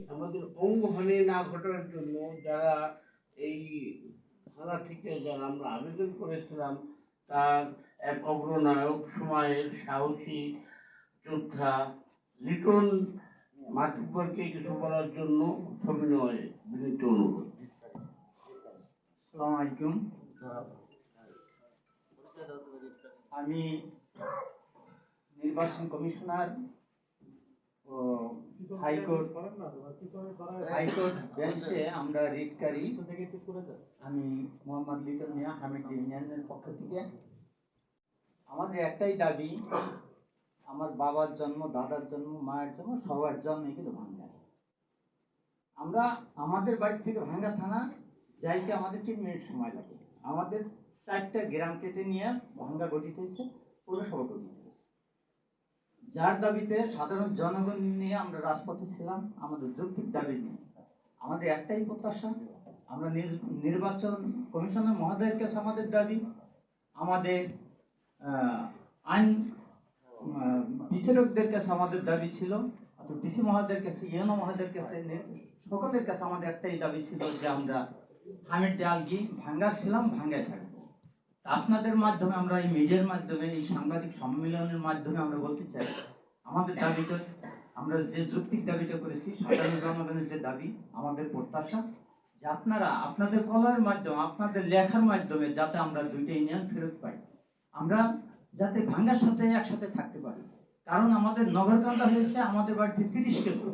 আমাদের অঙ্গহানি না ঘটার জন্য যারা এই থানা থেকে যারা আমরা আবেদন করেছিলাম, তার এক অগ্রনায়ক, সময়ের সাহসী যোদ্ধা লিটন মাতৃপরকে কিছু বলার জন্য সবিনয় বিনীত অনুরোধ। আলাইকুম। আমি নির্বাচন কমিশনার ও আমরা আমাদের একটাই দাবি, আমার বাবার জন্ম, দাদার জন্ম, মায়ের জন্ম, সবার কিন্তু আমরা আমাদের বাড়ি থেকে ভাঙ্গা থানা যাইতে আমাদের তিন মিনিট সময় লাগে। আমাদের চারটা গ্রাম কেটে নিয়ে ভাঙ্গা গঠিত হয়েছে, পৌরসভা গঠিত। যার দাবিতে সাধারণ জনগণ নিয়ে আমরা রাজপথে ছিলাম, আমাদের যৌক্তিক দাবি নিয়ে। আমাদের একটাই প্রত্যাশা, আমরা নির- নির্বাচন কমিশনার মহোদয়ের কাছে আমাদের দাবি, আমাদের আইন বিচারকদের কাছে আমাদের দাবি ছিল অর্থাৎ ডিসি মহোদয়ের কাছে ইউনো মহোদয়ের কাছে সকলের কাছে আমাদের একটাই দাবি ছিল যে আমরা হামিদ ডালগি ভাঙ্গার ছিলাম, ভাঙ্গায় থাকব। আপনাদের মাধ্যমে আমরা, এই মিডিয়ার মাধ্যমে, এই সাংবাদিক সম্মেলনের মাধ্যমে আমরা বলতে চাই, আমাদের দাবিটা, আমরা যে যৌক্তিক দাবিটা করেছি, সাধারণ জনগণের যে দাবি, আমাদের প্রত্যাশা, যে আপনারা, আপনাদের কলার মাধ্যমে, আপনাদের লেখার মাধ্যমে যাতে আমরা দুইটা ইউনিয়ন ফেরত পাই। আমরা যাতে ভাঙ্গার সাথে একসাথে থাকতে পারি। কারণ আমাদের নগরকান্দা হয়েছে আমাদের বাড়িতে তিরিশ কিলো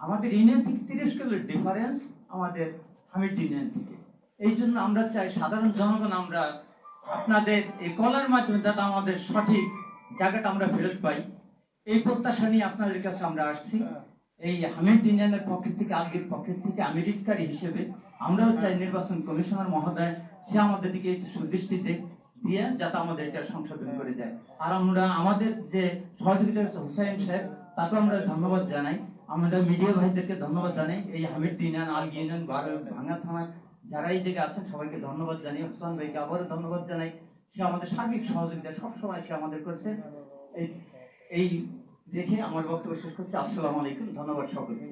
আমাদের ইউনিয়ন থেকে তিরিশ কিলোর ডিফারেন্স আমাদের হামিদ ইউনিয়ন থেকে। এই জন্য আমরা চাই, সাধারণ জনগণ আমরা আপনাদের এই কলার মাধ্যমে যাতে আমাদের সঠিক জায়গাটা আমরা ফেরত পাই এই প্রত্যাশা নিয়ে আপনাদের কাছে আমরা আসছি। এই হামিদ ইউনিয়নের পক্ষ থেকে আলগের পক্ষ থেকে আমি রিটকারী হিসেবে আমরাও চাই নির্বাচন কমিশনার মহোদয় সে আমাদের দিকে একটু সুদৃষ্টি দিয়ে যাতে আমাদের এটা সংশোধন করে দেয়। আর আমরা আমাদের যে সহযোগিতা হুসাইন সাহেব তাকে আমরা ধন্যবাদ জানাই। আমরা মিডিয়া ভাইদেরকে ধন্যবাদ জানাই। এই হামিদ ইউনিয়ন আলগি ইউনিয়ন ভাঙ্গা থানার যারা এই জায়গায় আছেন, সবাইকে ধন্যবাদ জানাই ওসমান ভাইকে আবারও ধন্যবাদ জানাই। সে আমাদের সার্বিক সহযোগিতা সবসময় সে আমাদের করছে। এই এই দেখে আমার বক্তব্য শেষ করছি। আসসালামু আলাইকুম, ধন্যবাদ সকলকে।